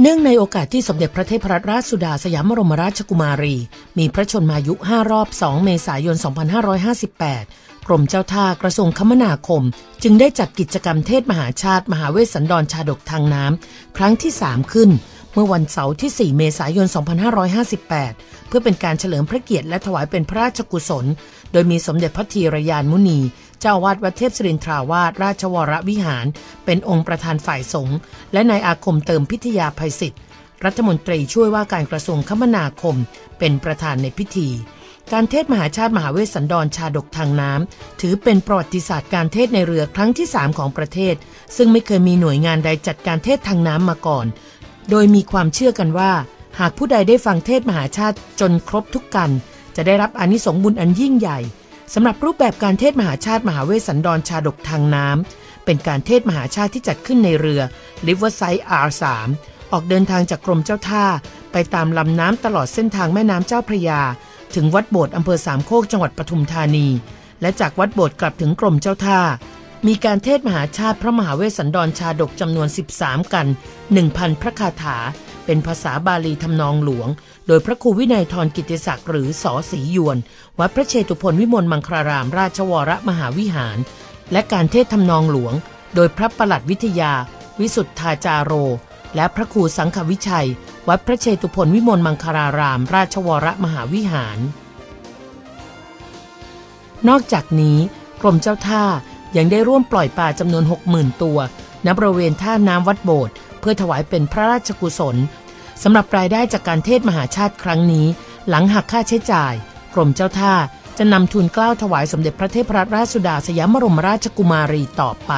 เนื่องในโอกาสที่สมเด็จพระเทพรัตนราชสุดาสยามบรมราชกุมารี มีพระชนมายุ 5 รอบ 2 เมษายน 2558 กรมเจ้าท่ากระทรวงคมนาคม จึงได้จัดกิจกรรมเทศมหาชาติ มหาเวสสันดรชาดกทางน้ำ ครั้งที่ 3 ขึ้น เมื่อวันเสาร์ที่ 4 เมษายน 2558 เพื่อเป็นการเฉลิมพระเกียรติและถวายเป็นพระราชกุศล โดยมีสมเด็จพระทีรยานมุนี เจ้าวาดวัดเทพศรินทราวาสราชวรวิหาร เป็นองค์ประธานฝ่ายสงฆ์และนายอาคมเติมพิทยาภัยศิษฐ์รัฐมนตรีช่วยว่าการกระทรวงคมนาคม เป็นประธานในพิธี การเทศมหาชาติมหาเวสสันดรชาดกทางน้ำถือเป็นประวัติศาสตร์การเทศในเรือครั้งที่ 3 ของประเทศ ซึ่งไม่เคยมีหน่วยงานใดจัดการเทศทางน้ำมาก่อน โดยมีความเชื่อกันว่า หากผู้ใดได้ฟังเทศมหาชาติจนครบทุกกัน จะได้รับอานิสงส์บุญอันยิ่งใหญ่ สำหรับรูปแบบการเทศมหาชาติมหาเวสสันดรชาดกทางน้ำ เป็นการเทศมหาชาติที่จัดขึ้นในเรือ Riverside R3 ออกเดินทางจากกรมเจ้าท่า ไปตามลำน้ำตลอดเส้นทางแม่น้ำเจ้าพระยา ถึงวัดโบสถ์อำเภอสามโคกจังหวัดปทุมธานี และจากวัดโบสถ์กลับถึงกรมเจ้าท่า มีการเทศมหาชาติพระมหาเวสสันดรชาดกจำนวน 13 กัน 1,000 พระคาถา เป็นภาษาบาลีทำนองหลวง โดยพระครูวินัยทรกิติศักดิ์หรือสอศรียวน วัดพระเชตุพนวิมลมังคลารามราชวรมหาวิหาร และการเทศทำนองหลวง โดยพระประหลัดวิทยา วิสุทธาจาโร และพระครูสังฆวิชัย วัดพระเชตุพนวิมลมังคลาราม ราชวรมหาวิหาร นอกจากนี้กรมเจ้าท่ายังได้ร่วมปล่อยปลาจำนวน 60,000 ตัวณบริเวณท่าน้ำวัดโบสถ์ พื่อถวายเป็นพระราชกุศลสำหรับรายได้จากการเทศมหาชาติครั้งนี้ หลังหักค่าใช้จ่าย กรมเจ้าท่าจะนำทุนกล้าวถวายสมเด็จพระเทพรัตนราชสุดาสยามบรมราชกุมารีต่อไป